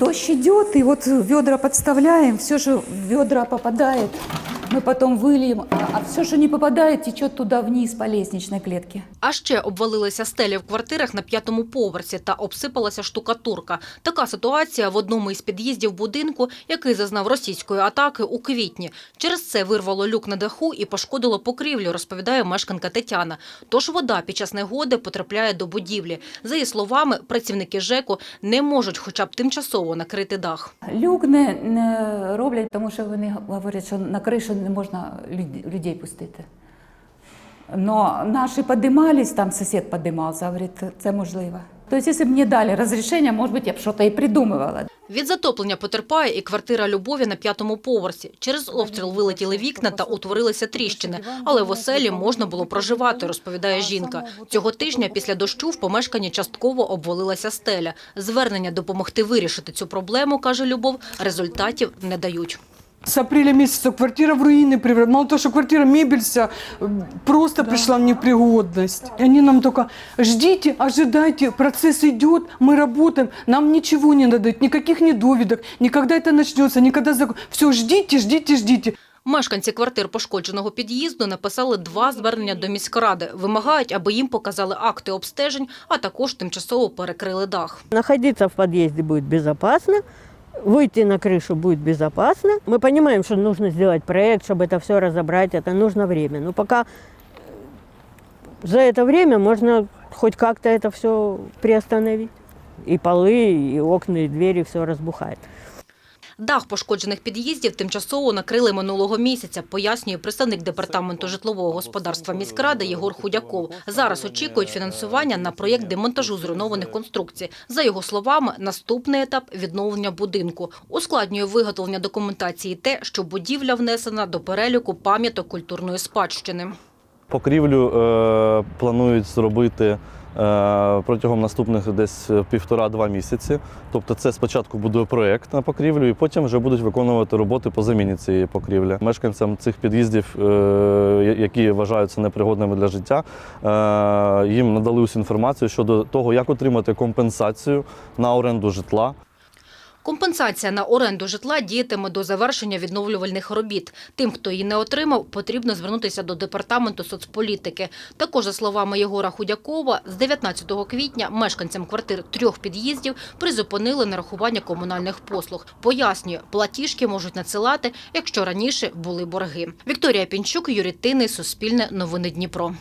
Дождь идет, и вот ведра подставляем, все же ведра попадает. Мы потом выльем, а все, что не попадает, течет туда вниз по лестничной клетке. А ще обвалилися стелі в квартирах на п'ятому поверсі та обсипалася штукатурка. Така ситуація в одному із під'їздів будинку, який зазнав російської атаки у квітні. Через це вирвало люк на даху і пошкодило покрівлю, розповідає мешканка Тетяна. Тож вода під час негоди потрапляє до будівлі. За її словами, працівники ЖЕКу не можуть хоча б тимчасово накрити дах. Люк не, не роблять, тому що вони говорять, що на кришу не можна люд- людей пустити. Но наші подимались, там сусід подимався, говорить, це можливо. Тобто, якщо б мені дали розрішення, може бути, я б щось і придумувала. Від затоплення потерпає і квартира Любові на п'ятому поверсі. Через обстріл вилетіли вікна та утворилися тріщини. Але в оселі можна було проживати, розповідає жінка. Цього тижня після дощу в помешканні частково обвалилася стеля. Звернення допомогти вирішити цю проблему, каже Любов, результатів не дають. С апреля месяца квартира в руины превратилась. Мало того, что квартира, мебель вся э, просто пришла в непригодность. И они нам только ждите, ожидайте, процесс идет, мы работаем, нам ничего не дадут, никаких недовидок, никогда это начнется, никогда закон. Все, ждите, ждите, ждите. Мешканці квартир пошкодженого під'їзду написали два звернення до міськради. Вимагають, аби їм показали акти обстежень, а також тимчасово перекрили дах. Находиться в подъезде будет безопасно, выйти на крышу будет безопасно. Мы понимаем, что нужно сделать проект, чтобы это все разобрать, это нужно время. Но пока э, за это время можно хоть как-то это все приостановить. И полы, и окна, и двери все разбухает. Дах пошкоджених під'їздів тимчасово накрили минулого місяця, пояснює представник департаменту житлового господарства міськради Єгор Худяков. Зараз очікують фінансування на проєкт демонтажу зруйнованих конструкцій. За його словами, наступний етап відновлення будинку ускладнює виготовлення документації те, що будівля внесена до переліку пам'яток культурної спадщини. Покрівлю е, планують зробити протягом наступних десь півтора-два місяці. Тобто, це спочатку буде проєкт на покрівлю, і потім вже будуть виконувати роботи по заміні цієї покрівлі. Мешканцям цих під'їздів, е, які вважаються непригодними для життя, е, їм надали усю інформацію щодо того, як отримати компенсацію на оренду житла. Компенсація на оренду житла діятиме до завершення відновлювальних робіт. Тим, хто її не отримав, потрібно звернутися до департаменту соцполітики. Також, за словами Єгора Худякова, з 19 квітня мешканцям квартир трьох під'їздів призупинили нарахування комунальних послуг. Пояснює, платіжки можуть надсилати, якщо раніше були борги. Вікторія Пінчук, Юрій Тинний, Суспільне, Новини Дніпро.